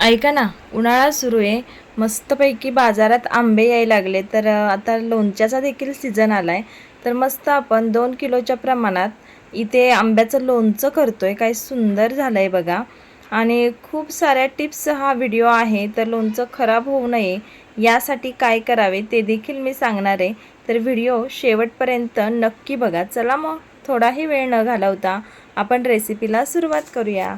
ऐका ना उन्हाळा सुरू आहे. मस्तपैकी बाजारात आंबे यायला लागले तर आता लोणच्याचा देखील सीझन आला आहे तर मस्त आपण दोन किलोच्या प्रमाणात इथे आंब्याचं लोणचं करतो आहे काय सुंदर झालं आहे बघा. आणि खूप साऱ्या टिप्स हा व्हिडिओ आहे तर लोणचं खराब होऊ नये यासाठी काय करावे ते देखील मी सांगणार आहे. तर व्हिडिओ शेवटपर्यंत नक्की बघा. चला मग थोडाही वेळ न घालवता आपण रेसिपीला सुरुवात करूया.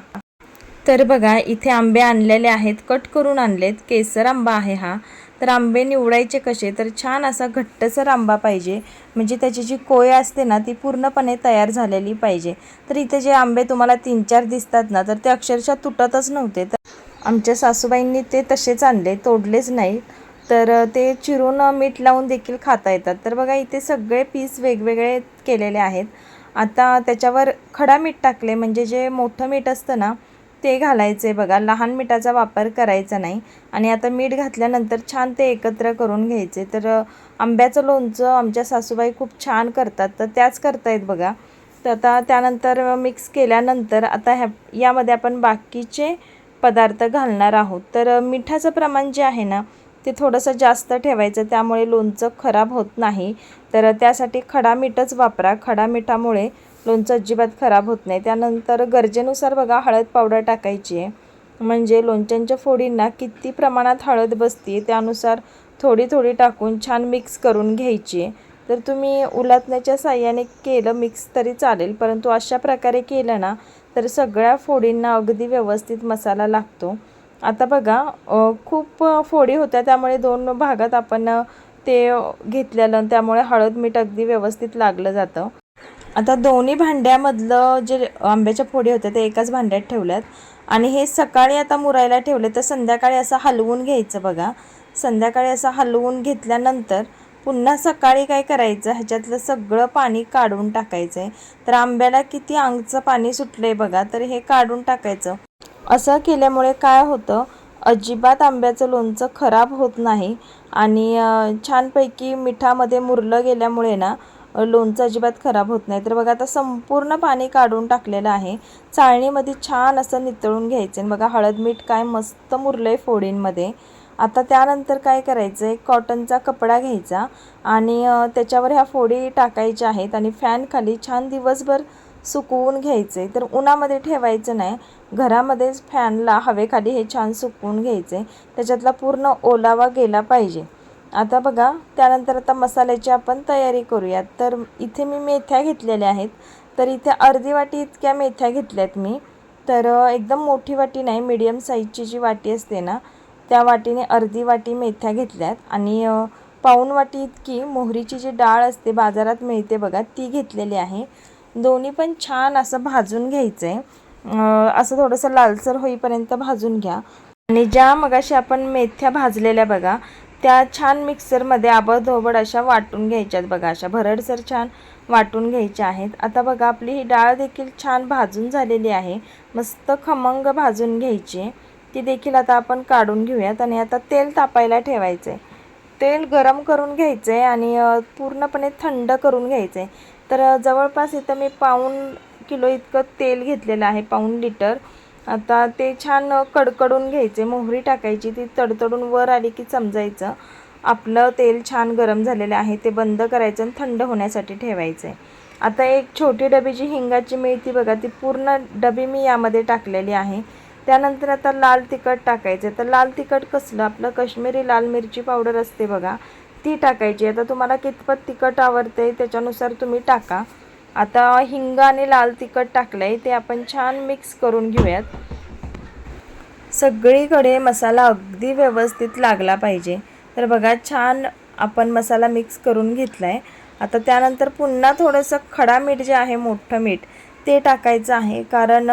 तर बघा इथे आंबे आणलेले आहेत. कट करून आणलेत. केसर आंबा आहे हा. तर आंबे निवडायचे कसे? तर छान असा घट्टसर आंबा पाहिजे. म्हणजे त्याची जी कोय असते ना ती पूर्णपणे तयार झालेली पाहिजे. तर इथे जे आंबे तुम्हाला तीन चार दिसतात ना तर ते अक्षरशः तुटतच नव्हते. तर आमच्या सासूबाईंनी ते तसेच आणले. तोडलेच नाही. तर ते चिरून मीठ लावून देखील खाता येतात. तर बघा इथे सगळे पीस वेगवेगळे केलेले आहेत. आता त्याच्यावर खडा मीठ टाकले. म्हणजे जे मोठं मीठ असतं ना ते घालायचे बघा. लहान मिठाचा वापर करायचा नाही. आणि आता मीठ घातल्यानंतर छान ते एकत्र करून घ्यायचे. तर आंब्याचं लोणचं आमच्या सासूबाई खूप छान करतात. तर त्याच करतायत बघा. तर आता त्यानंतर मिक्स केल्यानंतर आता ह्या यामध्ये आपण बाकीचे पदार्थ घालणार आहोत. तर मिठाचं प्रमाण जे आहे ना ते थोडंसं जास्त ठेवायचं. त्यामुळे लोणचं खराब होत नाही. तर त्यासाठी खडा मीठच वापरा. खडा मिठामुळे लोणचं अजिबात खराब होत नाही. त्यानंतर गरजेनुसार बघा हळद पावडर टाकायची आहे. म्हणजे लोणच्यांच्या फोडींना किती प्रमाणात हळद बसते त्यानुसार थोडी थोडी टाकून छान मिक्स करून घ्यायची. आहे तर तुम्ही उलातण्याच्या साह्याने केलं मिक्स तरी चालेल. परंतु अशा प्रकारे केलं ना तर सगळ्या फोडींना अगदी व्यवस्थित मसाला लागतो. आता बघा खूप फोडी होत्या त्यामुळे दोन भागात आपण ते घेतलेलं त्यामुळे हळद मीठ अगदी व्यवस्थित लागलं जातं. आता दोन्ही भांड्यामधलं जे आंब्याच्या फोडी होत्या ते एकाच भांड्यात ठेवल्यात. आणि हे सकाळी आता मुरायला ठेवले तर संध्याकाळी असं हलवून घ्यायचं बघा. संध्याकाळी असं हलवून घेतल्यानंतर पुन्हा सकाळी काय करायचं? ह्याच्यातलं सगळं पाणी काढून टाकायचं आहे तर आंब्याला किती अंगचं पाणी सुटलं आहे बघा तर हे काढून टाकायचं. असं केल्यामुळे काय होतं? अजिबात आंब्याचं लोणचं खराब होत नाही. आणि छानपैकी मिठामध्ये मुरलं गेल्यामुळे ना लोणचं अजिबात खराब होत नाही. तर बघा आता संपूर्ण पाणी काढून टाकलेलं आहे. चाळणीमध्ये छान असं नितळून घ्यायचं बघा हळद मीठ काय मस्त मुरलं आहे फोडींमध्ये. आता त्यानंतर काय करायचं आहे? कॉटनचा कपडा घ्यायचा आणि त्याच्यावर ह्या फोडी टाकायच्या आहेत आणि फॅन खाली छान दिवसभर सुकवून घ्यायचे तर उन्हामध्ये ठेवायचं नाही. घरामध्येच फॅनला हवेखाली हे छान सुकवून घ्यायचे त्याच्यातला पूर्ण ओलावा गेला पाहिजे. आता बघा त्यानंतर आता मसाल्याची आपण तयारी करूयात. तर इथे मी मेथ्या घेतलेल्या आहेत. तर इथे अर्धी वाटी इतक्या मेथ्या घेतल्यात मी. तर एकदम मोठी वाटी नाही मीडियम साईजची जी वाटी असते ना त्या वाटीने अर्धी वाटी मेथ्या घेतल्यात. आणि पाऊण वाटी इतकी मोहरीची जी डाळ असते बाजारात मिळते बघा ती घेतलेली आहे. दोन्ही पण छान असं भाजून घ्यायचं आहे असं थोडंसं लालसर होईपर्यंत भाजून घ्या. आणि ज्या मगाशी आपण मेथ्या भाजलेल्या बघा त्या छान मिक्सरमध्ये आबडधोबड अशा वाटून घ्यायच्यात बघा. अशा भरडसर छान वाटून घ्यायच्या आहेत. आता बघा आपली ही डाळ देखील छान भाजून झालेली आहे. मस्त खमंग भाजून घ्यायची. आहे. ती देखील आता आपण काढून घेऊयात आणि आता तेल तापायला ठेवायचं आहे तेल गरम करून घ्यायचं आहे आणि पूर्णपणे थंड करून घ्यायचं आहे तर जवळपास इथं मी पाऊण किलो इतकं तेल घेतलेलं आहे पाऊण लिटर. आता ते छान कडकडून घ्यायचे मोहरी टाकायची ती तडतडून वर आली की समजायचं. आपलं तेल छान गरम झालेलं आहे ते बंद करायचं आणि थंड होण्यासाठी ठेवायचं. आहे आता एक छोटी डबी जी हिंगाची मिळती बघा ती पूर्ण डबी मी यामध्ये टाकलेली आहे. त्यानंतर आता लाल तिखट टाकायचं. तर लाल तिखट कसलं? आपलं कश्मीरी लाल मिरची पावडर असते बघा ती टाकायची. आता तुम्हाला कितपत तिखट आवडते त्याच्यानुसार तुम्ही टाका. आता हिंग आणि लाल तिखट टाकलं आहे ते आपण छान मिक्स करून घेऊयात. सगळीकडे मसाला अगदी व्यवस्थित लागला पाहिजे. तर बघा छान आपण मसाला मिक्स करून घेतला आहे आता त्यानंतर पुन्हा थोडंसं खडा मीठ जे आहे मोठं मीठ ते टाकायचं आहे. कारण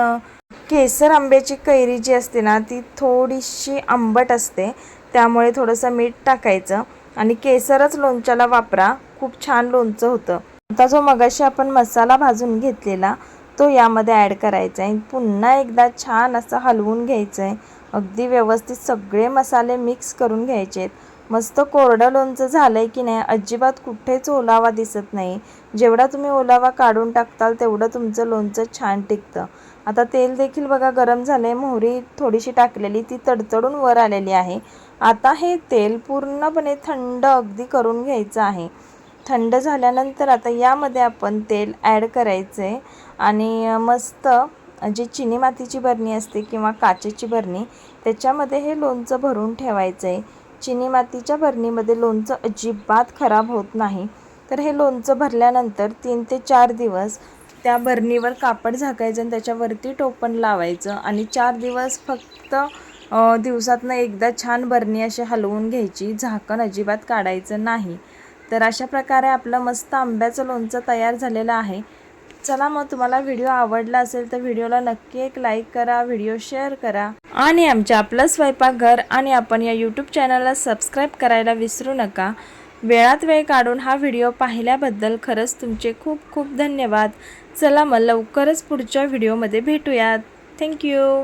केसर आंब्याची कैरी जी असते ना ती थोडीशी आंबट असते. त्यामुळे थोडंसं मीठ टाकायचं. आणि केसरच लोणच्याला वापरा. खूप छान लोणचं होतं. आता जो मगाशी आपण मसाला भाजून घेतलेला तो यामध्ये ॲड करायचा आहे. पुन्हा एकदा छान असं हलवून घ्यायचं आहे. अगदी व्यवस्थित सगळे मसाले मिक्स करून घ्यायचे आहेत. मस्त कोरडं लोणचं झालं आहे की नाही अजिबात कुठेच ओलावा दिसत नाही. जेवढा तुम्ही ओलावा काढून टाकताल तेवढं तुमचं लोणचं छान टिकतं. आता तेल देखील बघा गरम झाले मोहरी थोडीशी टाकलेली ती तडतडून वर आलेली आहे. आता हे तेल पूर्णपणे थंड अगदी करून घ्यायचं आहे. थंड झाल्यानंतर आता यामध्ये आपण तेल ॲड करायचं आहे. आणि मस्त जी चिनी मातीची बरणी असते किंवा काचेची बरणी त्याच्यामध्ये हे लोणचं भरून ठेवायचं आहे. चिनी मातीच्या बरणीमध्ये लोणचं अजिबात खराब होत नाही. तर हे लोणचं भरल्यानंतर तीन ते चार दिवस त्या बरणीवर कापड झाकायचं आणि त्याच्यावरती टोपण लावायचं. आणि चार दिवस फक्त दिवसातनं एकदा छान बरणी अशी हलवून घ्यायची. झाकण अजिबात काढायचं नाही. तर अशा प्रकारे आपलं मस्त आंब्याचं लोणचं तयार झालेलं आहे. चला मग तुम्हाला व्हिडिओ आवडला असेल तर व्हिडिओला नक्की एक लाईक करा व्हिडिओ शेअर करा. आणि आमच्या आपलं स्वयंपाकघर आणि आपण या यूट्यूब चॅनलला सबस्क्राईब करायला विसरू नका. वेळात वेळ काढून हा व्हिडिओ पाहिल्याबद्दल खरंच तुमचे खूप खूप धन्यवाद. चला मग लवकरच पुढच्या व्हिडिओमध्ये भेटूयात. थँक्यू